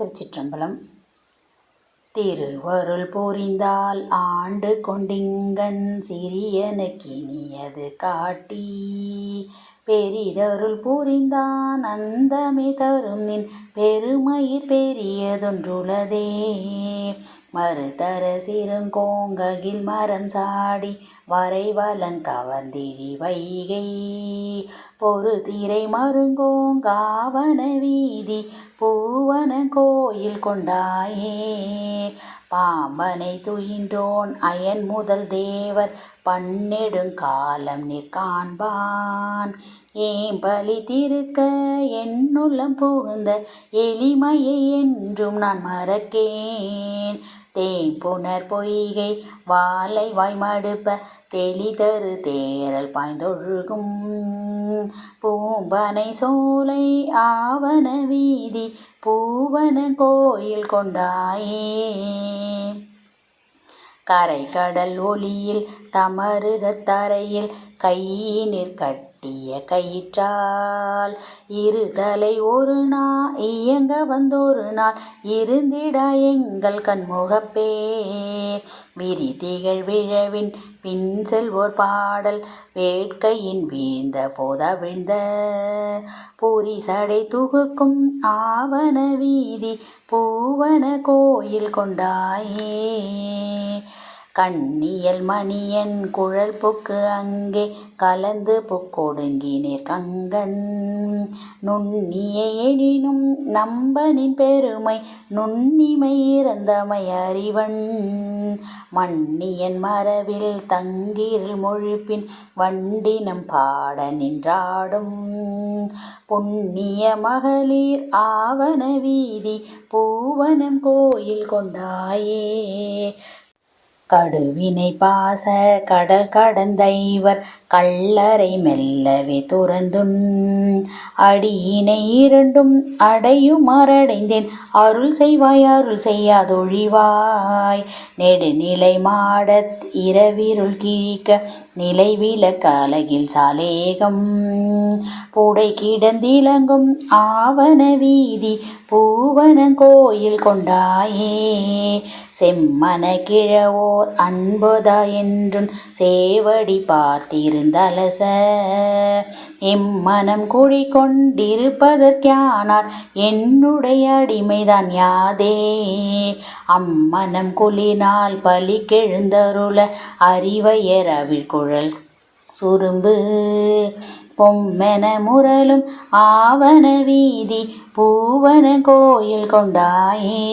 திருச்சிற்றம்பலம். திருவருள் புரிந்தால் ஆண்டு கொண்டிங்கன் சிறியனுக்கினியது காட்டி. பெரிதருள் புரிந்தான் அந்தமே தரும் நின் பெருமயிர் பெரியதொன்றுளதே மறுதர சிறுங்கோங்ககில் மரம் சாடி வரைவலன் கவர்ந்திழி வைகை. பொறு திரை மருங்கோங்காவன வீதி பூவன கோயில் கொண்டாயே. பாம்பனை துயின்றோன் அயன் முதல் தேவர் பன்னெடுங்காலம் நிற்காண்பான் ஏம்பலி திருக்க என்னுள்ளம் புகுந்த எளிமையை என்றும் நான் மறக்கேன். தேம்புணர் பொய்கை வாலை வாய்மடுப்ப தெளிதரு தேரல் பாய்ந்தொழுகும். பூம்பனை சோலை ஆவன வீதி பூவன கோயில் கொண்டாயே. கரை கடல் ஒளியில் தமருகத் தரையில் கையினிற் கட்டிய கயிற்றால் இருதலை ஒரு நாள் இயங்க வந்தொரு நாள் இருந்திட எங்கள் கண்முகப்பே. விரிதிகள் விழவின் பின் செல்வோர் பாடல் வேட்கையின் வீழ்ந்த புத விழுந்த பூரி சடை துகுக்கும் ஆவன வீதி பூவன கோயில் கொண்டாயே. கண்ணியல் மணியன் குழல் புக்கு அங்கே கலந்து புக்கொடுங்கினீர் கங்கன். நுண்ணிய எனினும் நம்பனின் பெருமை நுண்ணிமை இறந்தமை அறிவன். மண்ணியன் மரபில் தங்கிரில் மொழிப்பின் வண்டினம் பாட நின்றாடும் புண்ணிய மகளிர் ஆவன வீதி பூவனம் கோயில் கொண்டாயே. கடுவினை பாச கடல் கடந்தைவர் கல்லறை மெல்லவே துறந்துன் அடியினை இரண்டும் அடையும் மறடைந்தேன் அருள் செய்வாய் அருள் செய்யாதொழிவாய் நெடுநிலை மாடத் இரவிருள் கிழிக்க நிலை விளக்கலகில் சாலேகம். புடை கிடந்திலங்கும் ஆவண வீதி பூவன கோயில் கொண்டாயே. செம்மன கிழவோர் அன்புதா என்றும் சேவடி பார்த்திருந்தலச. எம்மனம் குழி கொண்டிருப்பதற்கானார் என்னுடைய அடிமைதான் யாதே. அம்மனம் குளினால் பலி கெழுந்தருள அறிவையர் அவிழ்குழல் சுரும்பு. பொம்மென முரலும் ஆவன வீதி பூவன கோயில் கொண்டாயே.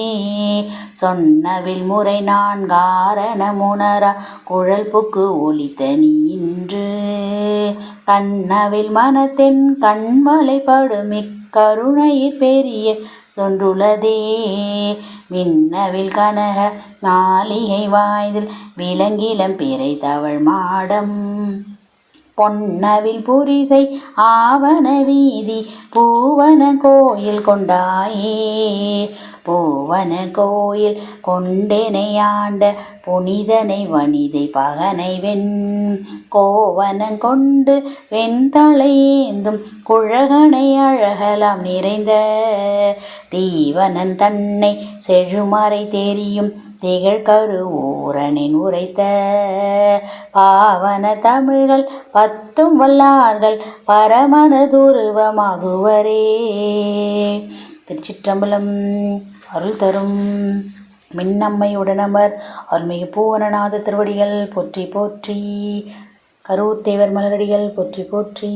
சொன்னவில் முறை நான் காரணமுணரா குழல் புக்கு ஒளித்த நீன்று. கண்ணவில் மனத்தின் கண்மலைப்படும் இக்கருணையிற் பெரிய தொன்றுள்ளதே மின்னவில் கனக நாளிகை வாய்தில் விலங்கிலம் பிறை தவழ் மாடம். பொன்னவில் புரிசை ஆவன வீதி பூவன கோயில் கொண்டாயே. பூவன கோயில் கொண்டெனையாண்ட புனிதனை வனிதை பகனை வெண் கோவனம் கொண்டு வெண்தளையேந்தும் குழகனை அழகலாம் நிறைந்த தீவனன் தன்னை செழுமறை தெரியும் திகழ்கரு ஊரனின் உரைத்த பாவன தமிழ்கள் பத்தும் வல்லார்கள் பரமன துருவமாகுவரே. திருச்சிற்றம்பலம் அருள் தரும் மின்னம்மையுடனமர் அருள்மிகு பூவனநாத திருவடிகள் போற்றி போற்றி கரூர் தேவர் மலரடிகள் போற்றி போற்றி.